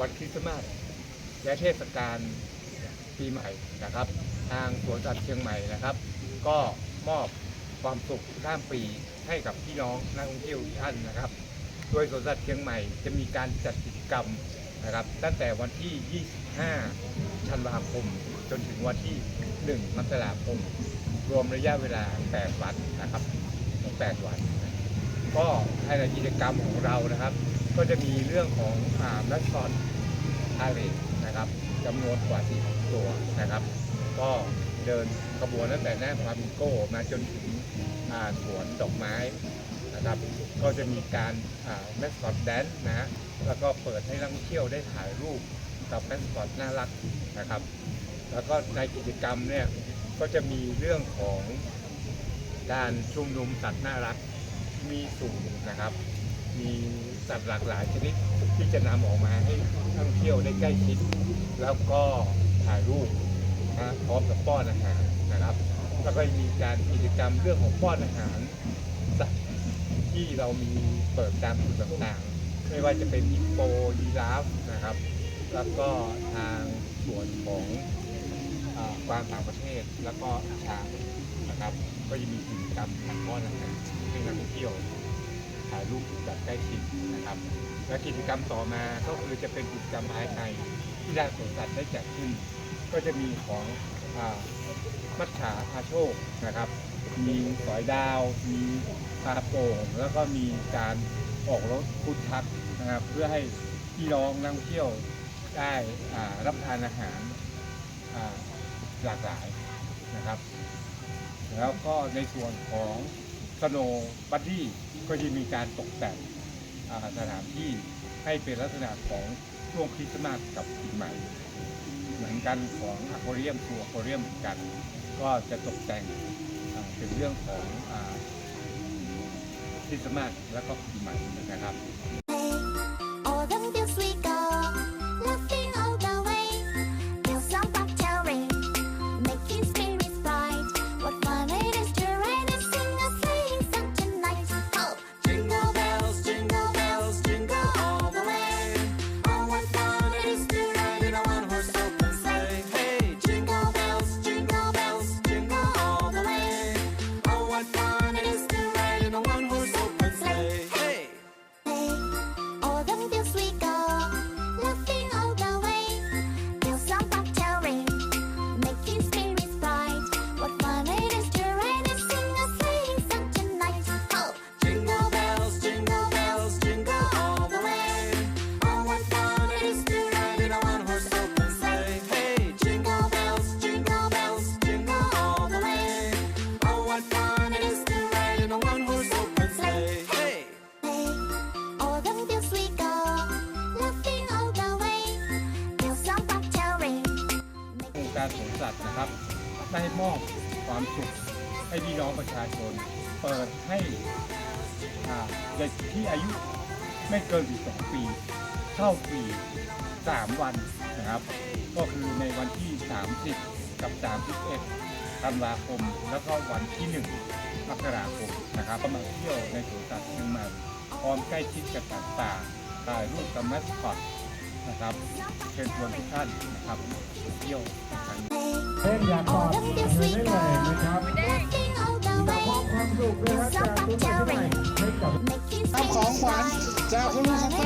วันคริสต์มาสและเทศกาลปีใหม่นะครับ ทางสวนสัตว์เชียงใหม่นะครับ ก็มอบความสุขข้ามปีให้กับพี่น้องนักท่องเที่ยวทุกท่านนะครับ โดยสวนสัตว์เชียงใหม่จะมีการจัดกิจกรรมนะครับ ตั้งแต่วันที่ 25 ธันวาคม จนถึงวันที่ 1 มกราคม รวมระยะเวลา 8 วันนะครับ8วัน ก็ภายในกิจกรรมของเรานะครับ ก็จะมีเรื่องของอ่าแมสคอตพาเลทนะครับจำนวนกว่า10ตัวนะครับ ก็เดินขบวนตั้งแต่หน้าฟามิงโกมาจนถึงอ่าสวนดอกไม้นะครับก็จะมีการแมสคอตแดนนะฮะแล้วก็เปิดให้นักท่องเที่ยวได้ถ่ายรูปกับแมสคอตน่ารักนะครับ แล้วก็ในกิจกรรมเนี่ยก็จะมีเรื่องของการชุมนุมสัตว์น่ารัก มีสูงนะครับ มีสัตว์หลากหลายชนิดที่จะนำออกมาให้ท่องเที่ยวได้ใกล้ชิด แล้วก็ถ่ายรูปนะพร้อมกับป้อนอาหารนะครับ แล้วก็มีการกิจกรรมเรื่องของป้อนอาหารสัตว์ที่เรามีเปิดตามจุดต่างๆ ไม่ว่าจะเป็นฮิปโปยีราฟนะครับ แล้วก็ทางส่วนของอ่ากวางต่างประเทศแล้วก็ช้างนะครับ ก็จะมีกิจกรรมการป้อนอาหารให้นักท่องเที่ยว รูปแบบใกล้ชิดนะครับ และกิจกรรมต่อมาก็คือจะเป็นกิจกรรมภายในที่ด้านสวนสัตว์ได้จัดขึ้น ก็จะมีของอมัจฉาพาโชคนะครับ มีสอยดาว มีปลาโป่งแล้วก็มีการออกรถพุทธักนะครับเพื่อให้พี่น้องนักท่องเที่ยวได้รับทานอาหารหลากหลายนะครับ แล้วก็ในส่วนของ สโนบัดดี้ก็จะมีการตกแต่งสถานที่ให้เป็นลักษณะของช่วงคริสต์มาสกับปีใหม่ เหมือนกันของอะควาเรียมทัวอควาเรียมเหมือนกัน ก็จะตกแต่งเป็นเรื่องของคริสต์มาสแล้วก็ปีใหม่นะครับ การสวนสัตว์นะครับ ได้มอบความสุขให้พี่น้องประชาชน เปิดให้เด็กที่อายุไม่เกิน 12 ปีเข้าฟรี3 วันนะครับ ก็คือในวันที่ 30 กับ 31ธันวาคม แล้วก็วันที่ 1มกราคมนะครับก็มาเที่ยวในสวนสัตว์เชียงใหม่พร้อมใกล้ชิดกับต่างๆถ่ายรูปกับแมสคอต นะครับเชิญชวนทุกท่านนะครับมาเที่ยวครั้งนี้เล่นอยากกอดเชิญได้เลยนะครับ Laughing all the มอบ way. ความสุขด้วยครับจากทุกคนที่ให้กับ Making ครับของ spirits ขวัญ bright. จากคุณลุงซันต้า